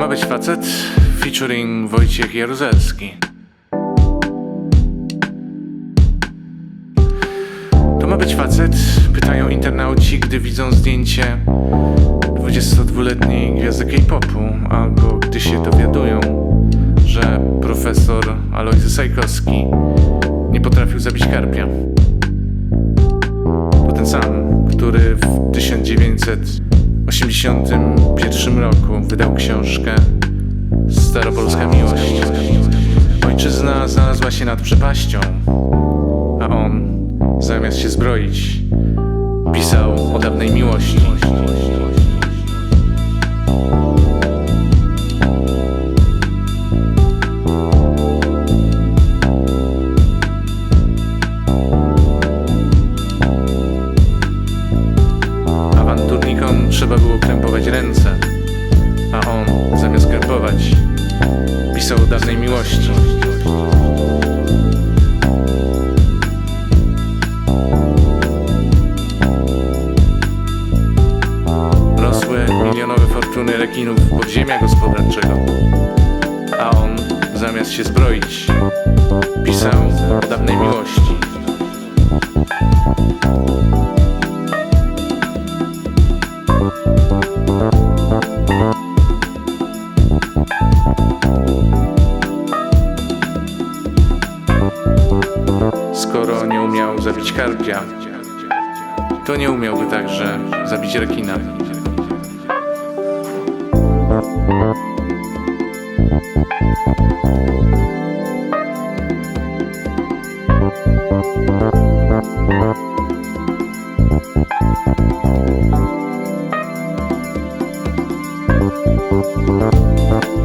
ma być facet featuring Wojciech Jaruzelski. To ma być facet? Pytają internauci, gdy widzą zdjęcie 22-letniej gwiazdy K-popu, albo gdy się dowiadują, że profesor Alojzy Sajkowski nie potrafił zabić karpia. To ten sam, który w 1981 roku wydał książkę Staropolska Miłość. Ojczyzna znalazła się nad przepaścią, a on, zamiast się zbroić, pisał o dawnej miłości. Trzeba było krępować ręce, a on, zamiast krępować, pisał o dawnej miłości. Rosły milionowe fortuny rekinów podziemia gospodarczego, a on, zamiast się zbroić, pisał o dawnej miłości. zabić karpia, to nie umiałby także zabić rekina. Thank